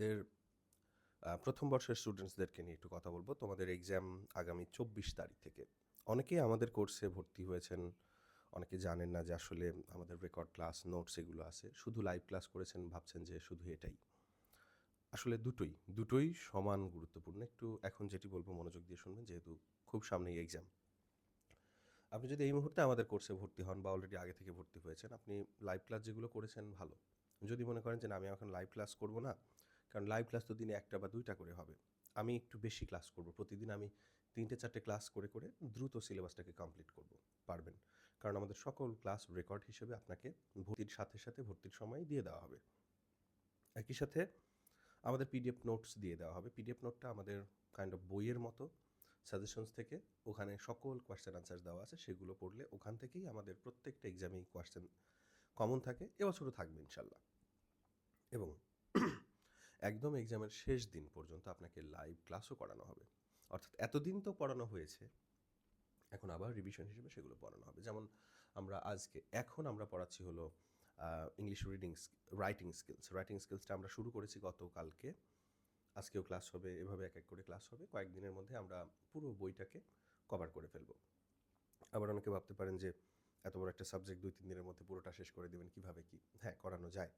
আমাদের প্রথম বর্ষের স্টুডেন্টসদেরকে নিয়ে একটু কথা বলব। তোমাদের এক্সাম আগামী চব্বিশ তারিখ থেকে। অনেকেই আমাদের কোর্সে ভর্তি হয়েছেন, অনেকে জানেন না যে আসলে আমাদের রেকর্ড ক্লাস নোটস এগুলো আছে। শুধু লাইভ ক্লাস করেছেন, ভাবছেন যে শুধু এটাই। আসলে দুটোই দুটোই সমান গুরুত্বপূর্ণ। একটু এখন যেটি বলব, মনোযোগ দিয়ে শুনবেন, যেহেতু খুব সামনেই এক্সাম আপনি যদি এই মুহূর্তে আমাদের কোর্সে ভর্তি হন বা অলরেডি আগে থেকে ভর্তি হয়েছেন, আপনি লাইভ ক্লাস যেগুলো করেছেন, ভালো। যদি মনে করেন যে আমি এখন লাইভ ক্লাস করব না কারণ লাইভ ক্লাস তো দিনে একটা বা দুইটা করে হবে। আমি একটু বেশি ক্লাস করব। প্রতিদিন আমি তিনটে, চারটে ক্লাস করে করে দ্রুত সিলেবাসটাকে কমপ্লিট করব, পারবেন। কারণ আমাদের সকল ক্লাস রেকর্ড হিসেবে আপনাকে ভর্তির সাথে সাথে ভর্তির সময় দিয়ে দেওয়া হবে। একই সাথে আমাদের পিডিএফ নোটস দিয়ে দেওয়া হবে। পিডিএফ নোটটা আমাদের কাইন্ড অফ বইয়ের মতো সাজেশনস থেকে ওখানে সকল কোয়েশ্চেন আনসার দেওয়া আছে। সেগুলো পড়লে ওখান থেকেই আমাদের প্রত্যেকটা এক্সামেই কোয়েশ্চেন কমন থাকে। এবছরও থাকবে ইনশাল্লাহ। এবং একদম এক্সামের শেষ দিন পর্যন্ত আপনাকে লাইভ ক্লাসও করানো হবে। অর্থাৎ এতদিন তো পড়ানো হয়েছে, এখন আবার রিভিশন হিসেবে সেগুলো পড়ানো হবে। যেমন আমরা আজকে, এখন আমরা পড়াচ্ছি হলো English reading writing skills writing স্কিলসটা আমরা শুরু করেছি গতকালকে। আজকেও ক্লাস হবে, এভাবে এক এক করে ক্লাস হবে। কয়েকদিনের মধ্যে আমরা পুরো বইটাকে কভার করে ফেলব। আবার অনেকে ভাবতে পারেন যে, এত বড় একটা সাবজেক্ট দুই তিন দিনের মধ্যে পুরোটা শেষ করে দেবেন কীভাবে কি? হ্যাঁ করানো যায়।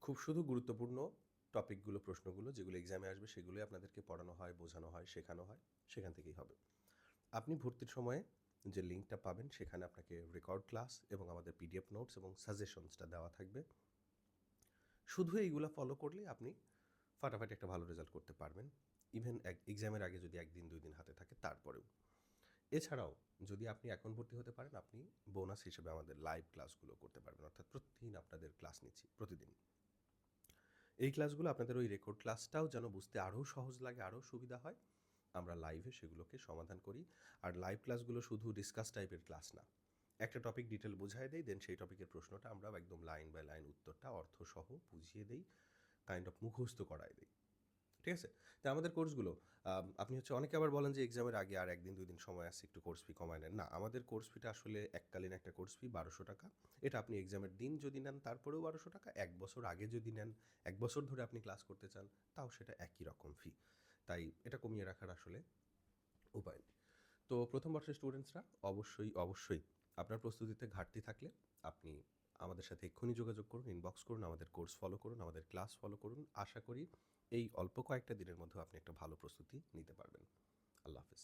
খুব শুধু গুরুত্বপূর্ণ টপিকগুলো, প্রশ্নগুলো যেগুলো এক্সামে আসবে সেগুলোই আপনাদেরকে পড়ানো হয়, বোঝানো হয়, শেখানো হয়, সেখান থেকেই হবে। আপনি ভর্তির সময়ে যে লিঙ্কটা পাবেন সেখানে আপনাকে রেকর্ড ক্লাস এবং আমাদের পিডিএফ নোটস এবং সাজেশনসটা দেওয়া থাকবে। শুধু এইগুলো ফলো করলে আপনি ফাটাফাটি একটা ভালো রেজাল্ট করতে পারবেন। ইভেন এক এক্সামের আগে যদি একদিন, দুই দিন হাতে থাকে তারপরেও। এছাড়াও যদি আপনি এখন ভর্তি হতে পারেন, আপনি বোনাস হিসেবে আমাদের লাইভ ক্লাসগুলো করতে পারবেন। অর্থাৎ প্রতিদিন আপনাদের ক্লাস নিচ্ছি, প্রতিদিন। এই ক্লাসগুলো আপনাদের ওই রেকর্ড ক্লাসটাও যেন বুঝতে আরও সহজ লাগে আরও সুবিধা হয়, আমরা লাইভে সেগুলোকে সমাধান করি। আর লাইভ ক্লাসগুলো শুধু ডিসকাস টাইপের ক্লাস না। একটা টপিক ডিটেল বুঝাই দেই দেন সেই টপিকের প্রশ্নটা আমরা একদম লাইন বাই লাইন উত্তরটা অর্থসহ বুঝিয়ে দেই কাইন্ড অফ মুখস্থ করায় দেই। ঠিক আছে? তো আমাদের কোর্সগুলো আপনি হচ্ছে অনেকে আবার বলেন যে এক্সামের আগে আর একদিন, দুই দিন সময় আছে, একটু কোর্স ফি কমায় নেন। না, আমাদের কোর্স ফিটা আসলে এককালীন একটা কোর্স ফি বারোশো টাকা। এটা আপনি এক্সামের দিন যদি নেন, তারপরেও বারোশো টাকা। এক বছর আগে যদি নেন, এক বছর ধরে আপনি ক্লাস করতে চান, তাও সেটা একই রকম ফি তাই এটা কমিয়ে রাখার আসলে উপায় নেই। তো প্রথম বর্ষের স্টুডেন্টসরা অবশ্যই অবশ্যই আপনার প্রস্তুতিতে ঘাটতি থাকলে আপনি আমাদের সাথে এক্ষুনি যোগাযোগ করুন ইনবক্স করুন, আমাদের কোর্স ফলো করুন, আমাদের ক্লাস ফলো করুন। আশা করি এই অল্প কয়েকটা দিনের মধ্যে আপনি একটা ভালো প্রস্তুতি নিতে পারবেন। আল্লাহ হাফিজ।